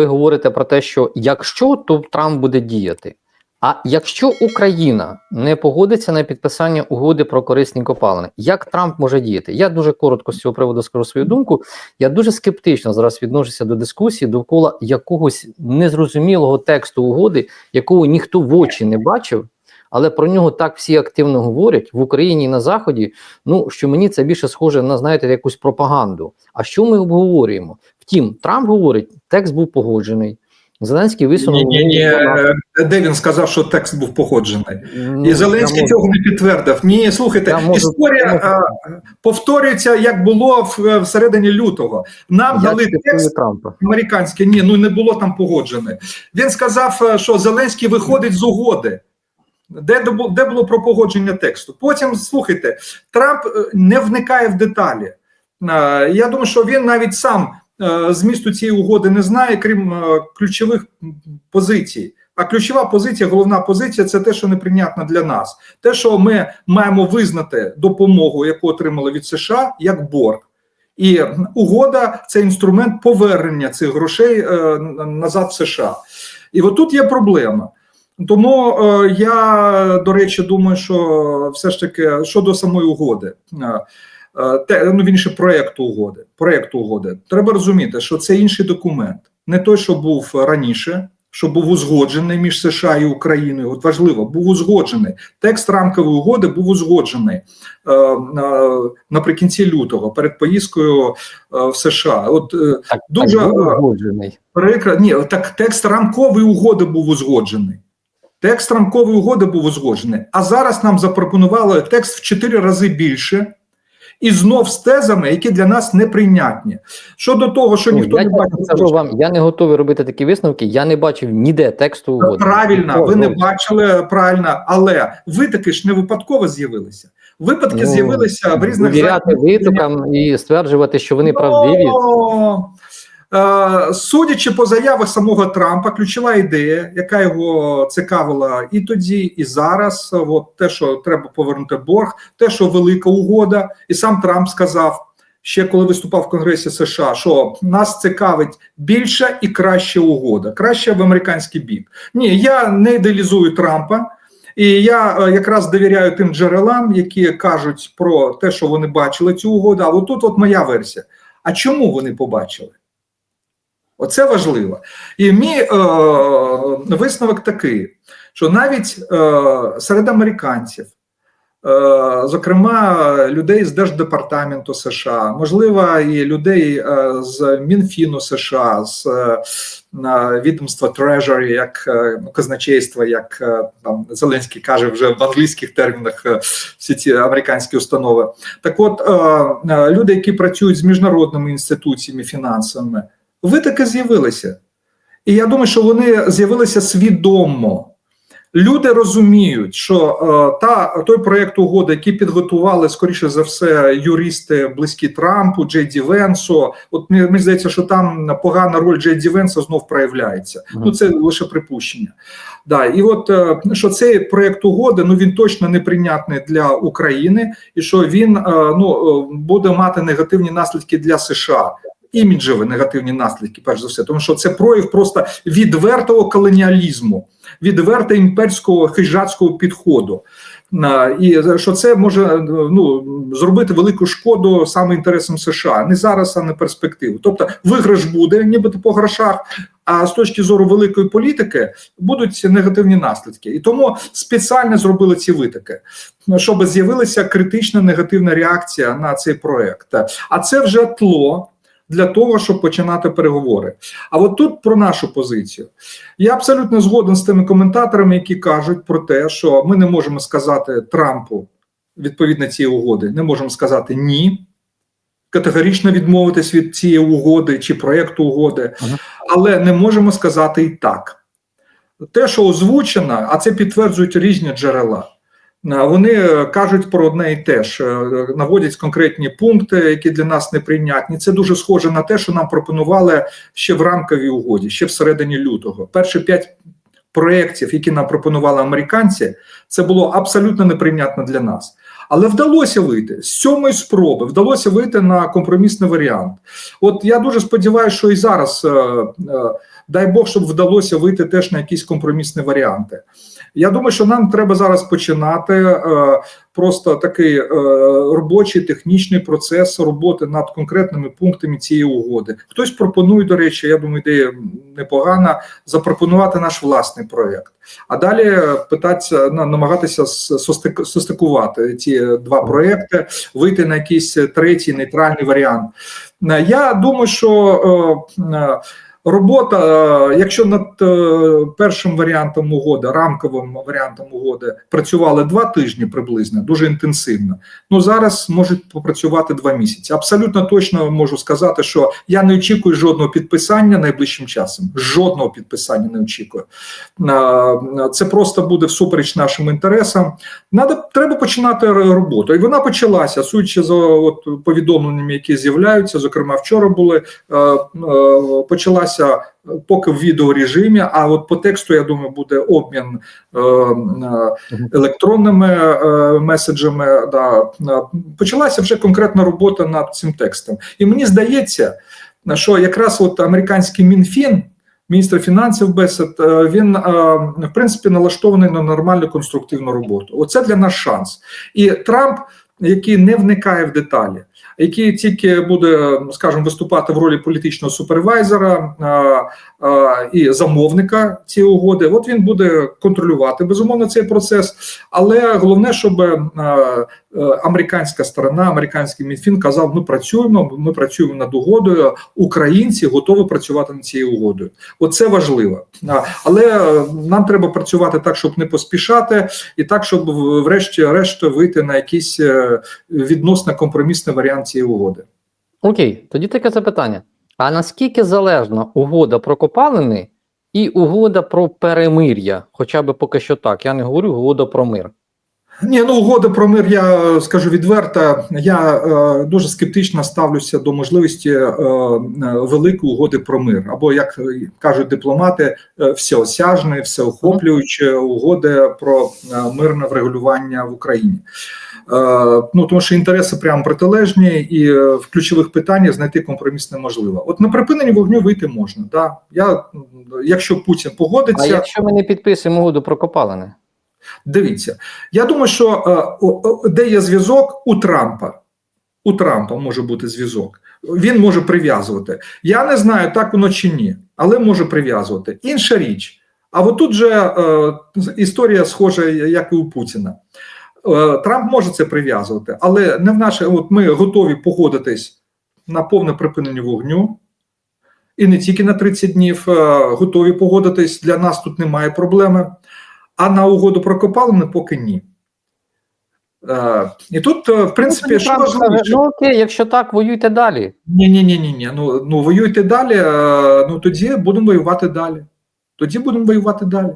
ви говорите про те, що якщо то Трамп буде діяти. А якщо Україна не погодиться на підписання угоди про корисні копалини, як Трамп може діяти? Я дуже коротко з цього приводу скажу свою думку. Я дуже скептично зараз відношуся до дискусії довкола якогось незрозумілого тексту угоди, якого ніхто в очі не бачив, але про нього так всі активно говорять в Україні і на Заході. Ну що мені це більше схоже на знаєте якусь пропаганду. А що ми обговорюємо? Втім, Трамп говорить, текст був погоджений. Зеленський висунув Ні, ні, ні. е, Де він сказав, що текст був походжений? Ну, І Зеленський можу- цього не підтвердив. Ні, слухайте, Я історія можу- е, повторюється, як було в, в середині лютого. Нам Я дали текст Трампа. американський. Ні, ну не було там погоджений. Він сказав, е, що Зеленський виходить з угоди. Де, де було про погодження тексту? Потім слухайте, Трамп е, не вникає в деталі. Е, Я думаю, що він навіть сам е, змісту цієї угоди не знає, крім е, ключових позицій. А ключова позиція, головна позиція це те, що неприйнятно для нас. Те, що ми маємо визнати допомогу, яку отримали від США, як борг. І угода це інструмент повернення цих грошей е, назад в США. І от тут є проблема. Тому е, я, до речі, думаю, що все ж таки щодо самої угоди, е, е, ну він ще проєкту угоди. Проєкту угоди. Треба розуміти, що це інший документ, не той, що був раніше, що був узгоджений між США і Україною. От важливо, був узгоджений. Текст рамкової угоди був узгоджений е, е, наприкінці лютого перед поїздкою е, в США. От е, Так, Дуже, так, е, узгоджений. Прикро, ні, так текст рамкової угоди був узгоджений. Текст рамкової угоди був узгоджений. А зараз нам запропонували текст в чотири рази більше, і знов з тезами, які для нас неприйнятні. Щодо того, що Ну, ніхто я не бачив, скажу вам, я не готовий робити такі висновки. Я не бачив ніде тексту угоди. правильно, ви не бачили правильно, але ви таки ж не випадково з'явилися. Випадки Ну, з'явилися в різних Довіряти витокам і стверджувати, що вони Ну, правдиві. Е, Судячи по заявах самого Трампа, ключова ідея, яка його цікавила і тоді, і зараз, от те, що треба повернути борг, те, що велика угода, і сам Трамп сказав. Ще коли виступав в Конгресі США, що нас цікавить більша і краща угода, краща в американський бік. Ні, я не ідеалізую Трампа, і я е, якраз довіряю тим джерелам, які кажуть про те, що вони бачили цю угоду. А от тут от моя версія. А чому вони побачили? Оце важливо. І мій е, висновок такий, що навіть е, серед американців, е, зокрема людей з Держдепартаменту США, можливо, і людей е, з Мінфіну США, з е, відомства Treasury, як е, казначейства, як е, там Зеленський каже вже в англійських термінах е, всі ці американські установи. Так от е, люди, які працюють з міжнародними інституціями фінансовими, ви таки з'явилися. І я думаю, що вони з'явилися свідомо. Люди розуміють, що е, та той проєкт угоди, який підготували скоріше за все юристи близькі Трампу, Джей Ді Венсу. От мені, здається, що там погана роль Джей Ді Венса знов проявляється. Мгм. Ну це лише припущення. Да, і от е, що цей проєкт угоди ну він точно неприйнятний для України, і що він е, ну буде мати негативні наслідки для США. Іміджеві негативні наслідки, перш за все, тому що це прояв просто відвертого колоніалізму, відверто імперського хижацького підходу. І що це може ну, зробити велику шкоду саме інтересам США, не зараз, а не перспективу. Тобто виграш буде, нібито по грошах. А з точки зору великої політики будуть негативні наслідки, і тому спеціально зробили ці витоки, щоб з'явилася критична негативна реакція на цей проект. А це вже тло для того, щоб починати переговори. А от тут про нашу позицію. Я абсолютно згоден з тими коментаторами, які кажуть про те, що ми не можемо сказати Трампу відповідно цієї угоди, не можемо сказати ні. Категорично відмовитись від цієї угоди чи проєкту угоди, Ага. але не можемо сказати і так. Те, що озвучено, а це підтверджують різні джерела. Вони е, кажуть про одне і те ж, е, наводять конкретні пункти, які для нас неприйнятні. Це дуже схоже на те, що нам пропонували ще в рамковій угоді, ще в середині лютого. Перші п'ять проєктів, які нам пропонували американці, це було абсолютно неприйнятно для нас. Але вдалося вийти з сьомої спроби, вдалося вийти на компромісний варіант. От я дуже сподіваюся, що і зараз е, дай Бог, щоб вдалося вийти теж на якісь компромісні варіанти. Я думаю, що нам треба зараз починати е, просто такий е, робочий технічний процес роботи над конкретними пунктами цієї угоди. Хтось пропонує, до речі, я думаю, ідея непогана запропонувати наш власний проєкт. А далі питатися на- намагатися состик- состикувати ці два проекти, вийти на якийсь третій нейтральний варіант. Е, Я думаю, що е, е, робота, е, якщо над е, першим варіантом угоди, рамковим варіантом угоди, працювали два тижні приблизно, дуже інтенсивно. Ну зараз можуть попрацювати два місяці. Абсолютно точно можу сказати, що я не очікую жодного підписання найближчим часом. Жодного підписання не очікую. Е, Це просто буде всупереч нашим інтересам. Надо треба починати роботу, і вона почалася. Судячи за от повідомленнями, які з'являються. Зокрема, вчора були е, е, поки в відеорежимі. А от по тексту, я думаю, буде обмін е, е, електронними е, меседжами. Да. Почалася вже конкретна робота над цим текстом. І мені здається, що якраз от американський мінфін. Міністр фінансів Бесет, е, він в принципі налаштований на нормальну конструктивну роботу. Оце для нас шанс. І Трамп, який не вникає в деталі, який тільки буде, скажімо, виступати в ролі політичного супервайзера а, а, і замовника цієї угоди, от він буде контролювати безумовно цей процес. Але головне, щоб е, американська сторона, американський мінфін казав: ми працюємо, ми працюємо над угодою. Українці готові працювати над цією угодою. Оце важливо. Але е, нам треба працювати так, щоб не поспішати, і так, щоб врешті-решт вийти на якийсь е, відносно компромісний варіант цієї угоди. Окей, тоді таке запитання: а наскільки залежна угода про копалини і угода про перемир'я? Хоча б поки що так. Я не говорю угода про мир. Ні, ну угода про мир, я е, скажу відверто. Я е, дуже скептично ставлюся до можливості е, е, великої угоди про мир, або як кажуть дипломати, е, всеосяжної, всеохоплюючої угоди про мирне врегулювання в Україні. Е, ну тому що інтереси прямо протилежні, і в ключових питаннях знайти компроміс неможливо. От на припинення вогню вийти можна. Да. Я, якщо Путін А погодиться, якщо ми не підписуємо угоду про копалини? Дивіться, я думаю, що е, де є зв'язок у Трампа. У Трампа може бути зв'язок. Він може прив'язувати. Я не знаю, так воно чи ні, але може прив'язувати. Інша річ. А от тут же е, історія схожа, як і у Путіна. Е, Трамп може це прив'язувати, але не в наше. От ми готові погодитись на повне припинення вогню. І не тільки на 30 днів е, готові погодитись. Для нас тут немає проблеми. А на угоду про копалини поки ні. Е, і тут, е, в принципі, тоді що важливіше? ну окей, якщо так, воюйте далі. Ні, ні, ні, ні, ні. Ну, ну воюйте далі. е, Ну тоді будемо воювати далі. Тоді будемо воювати далі.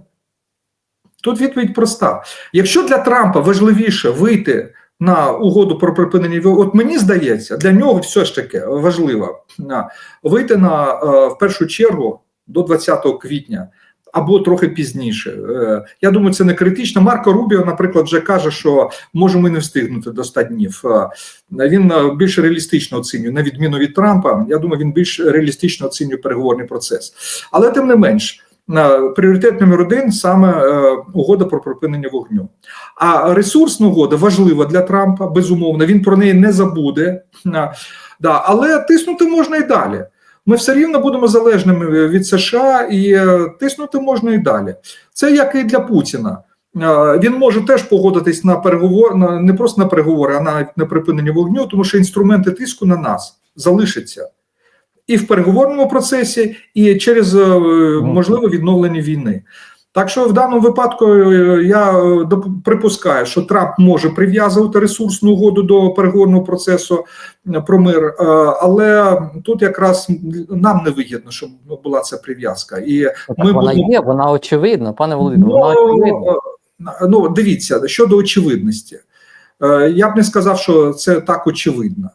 Тут відповідь проста. Якщо для Трампа важливіше вийти на угоду про припинення війни, от мені здається, для нього все ж таки важливо вийти на е, в першу чергу до 20 квітня. Або трохи пізніше. Е, Я думаю, це не критично. Марко Рубіо, наприклад, вже каже, що можемо і не встигнути до 100 днів. Е, Він е, більш реалістично оцінює, на відміну від Трампа. Я думаю, він більш реалістично оцінює переговорний процес. Але тим не менш, пріоритет номер один саме е, угода про припинення вогню. А ресурсна угода важлива для Трампа, безумовно. Він про неї не забуде. Да, але тиснути можна і далі. Ми все рівно будемо залежними від США, і е, тиснути можна і далі. Це як і для Путіна. Е, Він може теж погодитись на переговор, на не просто на переговори, а навіть на припинення вогню, тому що інструменти тиску на нас залишаться і в переговорному процесі, і через е, можливе відновлення війни. Так що в даному випадку е, я е, припускаю, що Трамп може прив'язувати ресурсну угоду до переговорного процесу е, про мир, але тут якраз нам не вигідно, щоб була ця прив'язка. І Так Ми вона будемо- є, вона очевидна, пане Володимире, вона очевидна. Ну, ну, дивіться, щодо очевидності. Я б не сказав, що це так очевидно.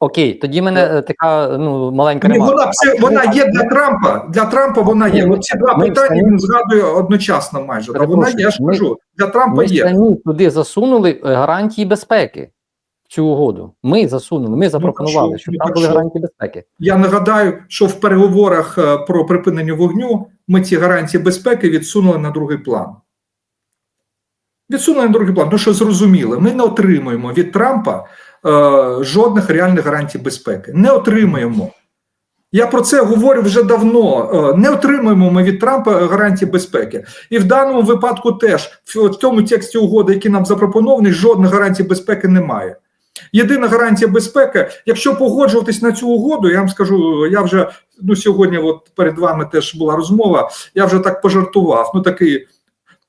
Окей, тоді мене е, така ну маленька Ні, вона, це, вона є для Трампа. Для Трампа вона є. Ми- От ці два ми питання самі- він згадує одночасно майже. Та вона, Перепрошую, я ж кажу, для Трампа Ми є. самі туди засунули е, гарантії безпеки. В цю угоду. Ми засунули, ми запропонували, що- щоб ну, там були гарантії безпеки. Я нагадаю, що в переговорах е, про припинення вогню ми ці гарантії безпеки відсунули на другий план. Відсунули на другий план, тому що зрозуміли, ми не отримуємо від Трампа жодних реальних гарантій безпеки. Не отримуємо. Я про це говорю вже давно. Е, Не отримуємо ми від Трампа гарантії безпеки. І в даному випадку теж в тому тексті угоди, який нам запропонований, жодних гарантій безпеки немає. Єдина гарантія безпеки, якщо погоджуватись на цю угоду, я вам скажу, я вже ну сьогодні, от перед вами теж була розмова. Я вже так пожартував. Ну такий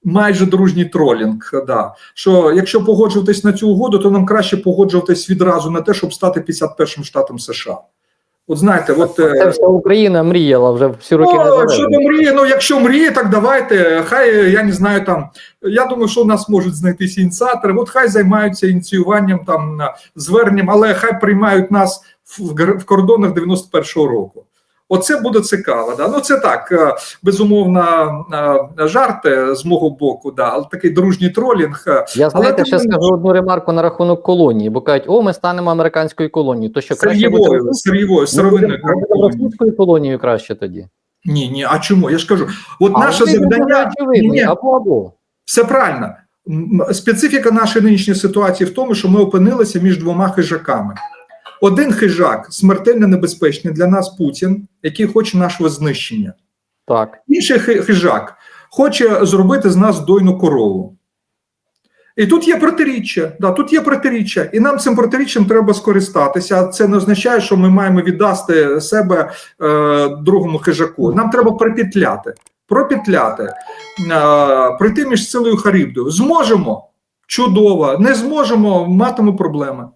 майже дружній тролінг. Да. Що якщо погоджуватись на цю угоду, то нам краще погоджуватись відразу на те, щоб стати 51-м штатом США. От знаєте, от е, Це вся Україна мріяла вже всі роки Ну, незалежності. щодо мрії, ну якщо мрії, так давайте. Хай я не знаю там. Я думаю, що у нас можуть знайтися ініціатори. От хай займаються ініціюванням там на- зверненням, але хай приймають нас в, в кордонах 91-го року. Оце буде цікаво. Да? Ну це так, е, безумовно, е, е, з мого боку, да, але такий дружній тролінг. Я знаєте, тим ще не скажу одну ремарку на рахунок колонії, бо кажуть, о, ми станемо американською колонією. То що краще бути Сир'євою, сировинною російською колонією краще тоді. Ні, ні, а чому? Я ж кажу, от А наше завдання. Ні, ні. або або. Все правильно. Специфіка нашої нинішньої ситуації в тому, що ми опинилися між двома хижаками. Один хижак смертельно небезпечний для нас Путін, який хоче нашого знищення. Так. Інший хижак хоче зробити з нас дойну корову. І тут є протиріччя. Да, тут є протиріччя, і нам цим протиріччям треба скористатися. Це не означає, що ми маємо віддасти себе е, другому хижаку. Нам треба припетляти, пропетляти, е, пройти між силою Харибдою. Зможемо чудово, не зможемо, матимемо проблеми.